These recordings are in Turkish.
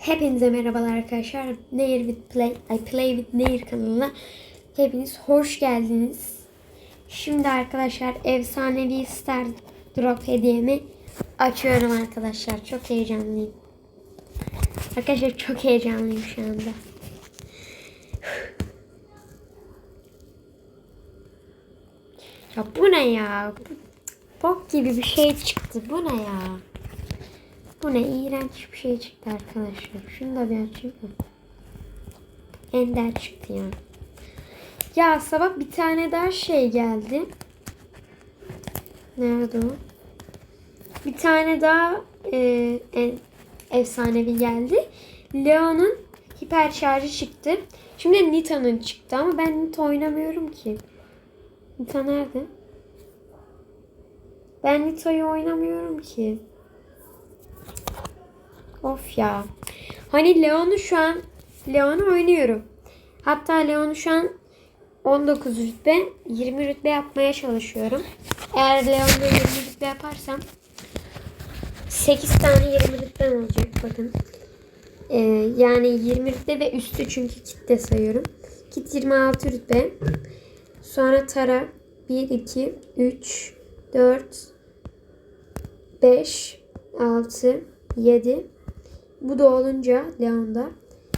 Hepinize merhabalar arkadaşlar. Nehir with Play, I Play with Nehir kanalına hepiniz hoş geldiniz. Şimdi arkadaşlar efsanevi Star Drop hediyemi açıyorum arkadaşlar. Çok heyecanlıyım. Arkadaşlar çok heyecanlıyım şu anda. Ya bu ne ya? Bok gibi bir şey çıktı. Bu ne ya? Bu ne iğrenç bir şey çıktı arkadaşlar. Şunu da bir açayım mı? Ender çıktı ya. Ya sabah bir tane daha şey geldi. Nerede o? Bir tane daha e, e, efsanevi geldi. Leon'un hiper şarjı çıktı. Şimdi Nita'nın çıktı ama ben Nita oynamıyorum ki. Nita nerede? Ben Nita'yı oynamıyorum ki. Of ya. Hani Leon'u şu an Leon'u oynuyorum. Hatta Leon'u şu an 19 rütbe 20 rütbe yapmaya çalışıyorum. Eğer Leon'da 20 rütbe yaparsam 8 tane 20 rütbe olacak bakın. Ee, yani 20 rütbe ve üstü çünkü kitle sayıyorum. Kit 26 rütbe. Sonra Tara 1, 2, 3, 4, 5, 6, 7. Bu da olunca Leon'da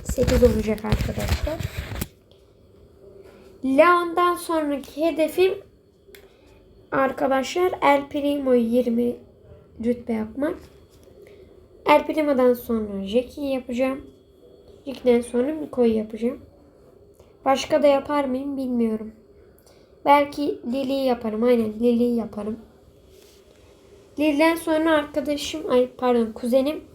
8 olacak arkadaşlar. Leon'dan sonraki hedefim arkadaşlar El Primo'yu 20 rütbe yapmak. El Primo'dan sonra Jackie'yi yapacağım. Jackie'den sonra Miko'yu yapacağım. Başka da yapar mıyım bilmiyorum. Belki Lily'yi yaparım. Aynen Lily'yi yaparım. Lily'den sonra arkadaşım, ay pardon kuzenim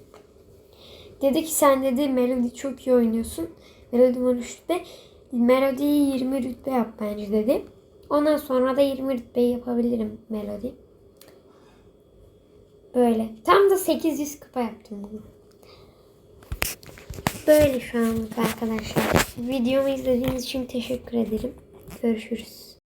dedi ki sen dedi Melody çok iyi oynuyorsun. Melody 13'te Melody'yi 20 rütbe yap bence dedi. Ondan sonra da 20 rütbeyi yapabilirim Melody. Böyle. Tam da 800 kupa yaptım bunu. Böyle şu anlık arkadaşlar. Videomu izlediğiniz için teşekkür ederim. Görüşürüz.